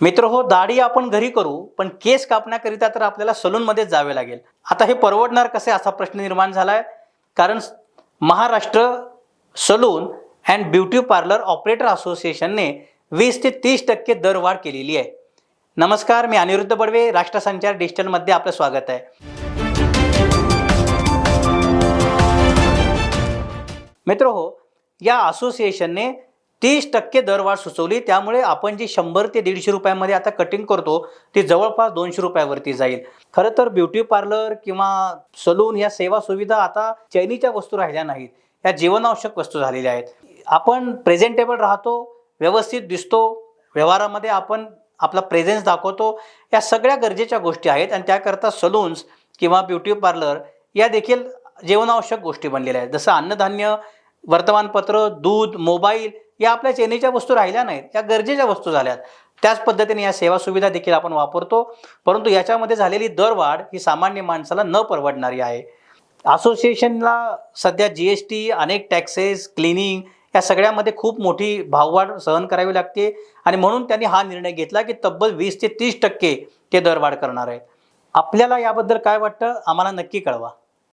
मित्र हो दाढी आपण घरी करू पण केस कापण्याकरिता तर आपल्याला सलूनमध्येच जावे लागेल. आता हे परवडणार कसे असा प्रश्न निर्माण झाला आहे कारण Maharashtra salon and beauty parlour operator असोसिएशनने वीस ते तीस टक्के दरवाढ केलेली आहे. नमस्कार मी अनिरुद्ध बडवे राष्ट्रसंचार डिजिटलमध्ये आपलं स्वागत आहे. मित्र हो या असोसिएशनने तीस टक्के दरवाढ सुचवली. त्यामुळे आपण जी शंभर ते दीडशे रुपयामध्ये आता कटिंग करतो ती जवळपास दोनशे रुपयावरती जाईल. खरं तर ब्युटी पार्लर किंवा सलून या सेवा सुविधा आता चैनीच्या वस्तू राहिल्या नाहीत. या जीवनावश्यक वस्तू झालेल्या आहेत. आपण प्रेझेंटेबल राहतो व्यवस्थित दिसतो व्यवहारामध्ये आपण आपला प्रेझेन्स दाखवतो. या सगळ्या गरजेच्या गोष्टी आहेत आणि त्याकरता सलून्स किंवा ब्युटी पार्लर या देखील जीवनावश्यक गोष्टी बनलेल्या आहेत. जसं अन्नधान्य वर्तमानपत्र दूध मोबाईल या आपल्या चैनीच्या वस्तू राहिल्या नाहीत या गरजेच्या वस्तू झाल्यात. त्याच पद्धतीने या सेवा सुविधा देखील आपण वापरतो. परंतु याच्यामध्ये झालेली दरवाढ ही सामान्य माणसाला न परवडणारी आहे. असोसिएशनला सध्या जी एस टी अनेक टॅक्सेस क्लिनिंग या सगळ्यामध्ये खूप मोठी भाववाढ सहन करावी लागते आणि म्हणून त्यांनी हा निर्णय घेतला की तब्बल वीस ते तीस टक्के ते दरवाढ करणार आहेत आपल्याला याबद्दल काय वाटतं? आम्हाला नक्की कळवा.